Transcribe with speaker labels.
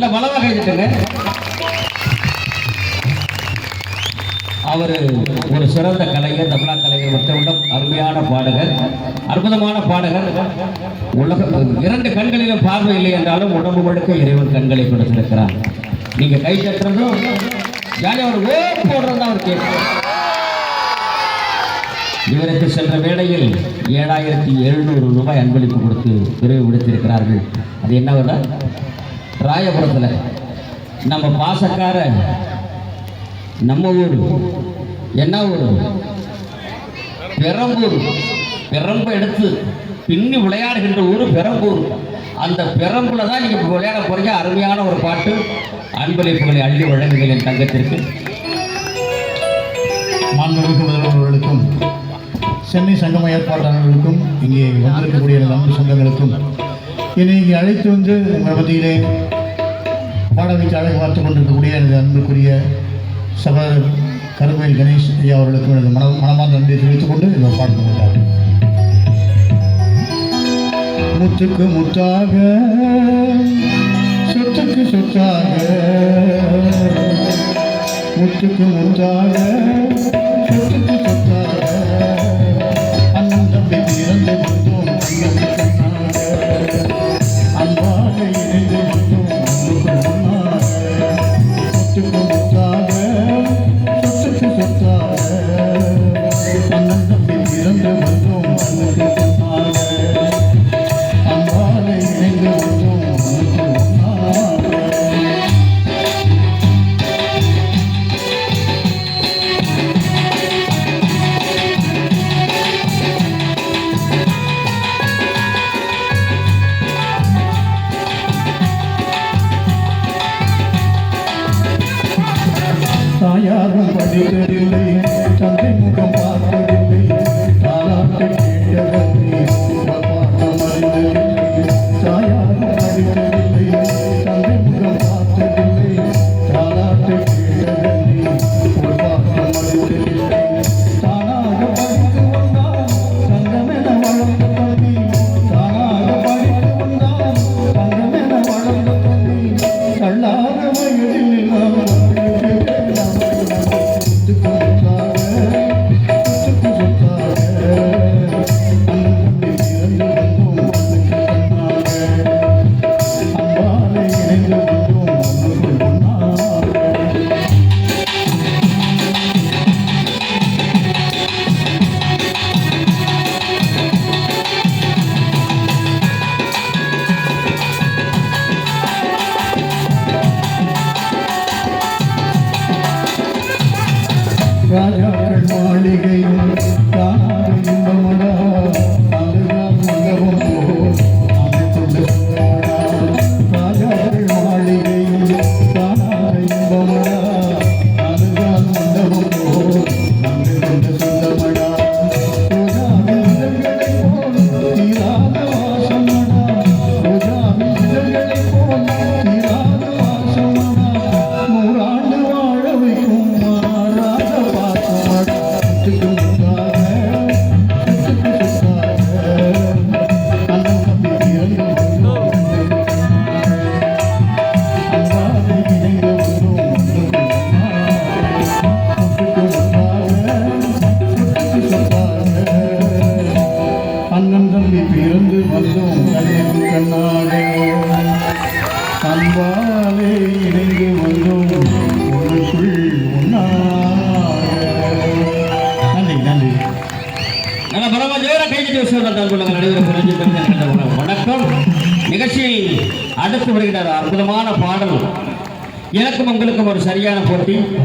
Speaker 1: நல்ல பலமாக கைதிட்டுங்க அவர் ஒரு சிறந்த கலைஞர் தமிழா கலைஞர் மட்டுமல்ல அருமையான பாடகர் அற்புதமான பாடகர். உலக இரண்டு கண்களிலும் பார்வை இல்லை என்றாலும் உடம்பு முழுக்க இறைவன் கண்களை கொடுத்திருக்கிறார். நீங்க கை தட்டுறதும் ஜாலியாக ஒரு ஓ போடுறது அவர் கேட்கிறார் இவருக்கு சென்ற வேளையில் ஏழாயிரத்தி எழுநூறு ரூபாய் அன்பளிப்பு கொடுத்து விரைவு விடுத்திருக்கிறார்கள். அது என்ன ராயபுரத்தில். நம்ம பாசக்கார நம்ம ஊர். என்ன ஊர்? பெரம்பூர். பெரம்பு எடுத்து பின்னி விளையாடுகின்ற ஊர் பெரம்பூர். அந்த பெரம்புல தான் நீங்கள் விளையாட போகிறீங்க அருமையான ஒரு பாட்டு. அன்பளிப்புகளை அள்ளி வழங்குங்கள் என் தங்கத்திற்கு.
Speaker 2: மாண்புமிகு அவர்களுக்கும் சென்னை சங்கம் ஏற்பாட்டாளர்களுக்கும் இங்கே வந்திருக்கக்கூடிய நம்பு சங்கங்களுக்கும் என்னை இங்கே அழைத்து வந்து உங்கள் மத்தியிலே பாட வைத்து அழகு பார்த்து கொண்டிருக்கக்கூடிய எனது அன்புக்குரிய சகோதரர் கருமையில் கணேஷ் ஐயா அவர்களுக்கும் எனது மன மனமார்ந்த நன்றியை தெரிவித்துக் கொண்டு இதை பாட்டு கொண்டார் முத்துக்கு முத்தாக சொத்துக்கு சொத்தாக முத்துக்கு முத்தாக தாயாரும் படித்ததில்லை தந்தை Jaya நம்பி பிறந்து வந்தோம் கண்ணுக்கு கண்ணாடே அன்பாலே இணைந்து வந்தோம் உனக்குள் உன்னாக நன்றி நன்றி.
Speaker 1: நல்ல பரமா ஜோர கைது வணக்கம். நிகழ்ச்சியை அடுத்து வருகிறார் அற்புதமான பாடல். எனக்கும் உங்களுக்கும் ஒரு சரியான போட்டி.